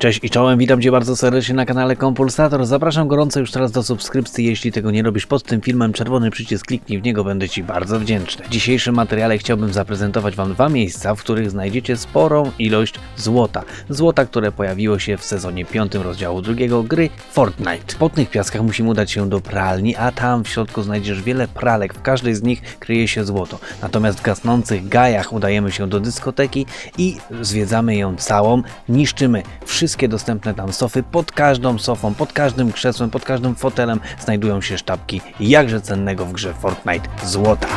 Cześć i czołem, witam Cię bardzo serdecznie na kanale Kompulsator. Zapraszam gorąco już teraz do subskrypcji. Jeśli tego nie robisz pod tym filmem, czerwony przycisk kliknij w niego, będę Ci bardzo wdzięczny. W dzisiejszym materiale chciałbym zaprezentować Wam dwa miejsca, w których znajdziecie sporą ilość złota. Złota, które pojawiło się w sezonie 5 rozdziału drugiego gry Fortnite. W potnych piaskach musimy udać się do pralni, a tam w środku znajdziesz wiele pralek. W każdej z nich kryje się złoto. Natomiast w gasnących gajach udajemy się do dyskoteki i zwiedzamy ją całą, niszczymy wszystkie dostępne tam sofy. Pod każdą sofą, pod każdym krzesłem, pod każdym fotelem znajdują się sztabki jakże cennego w grze Fortnite złota.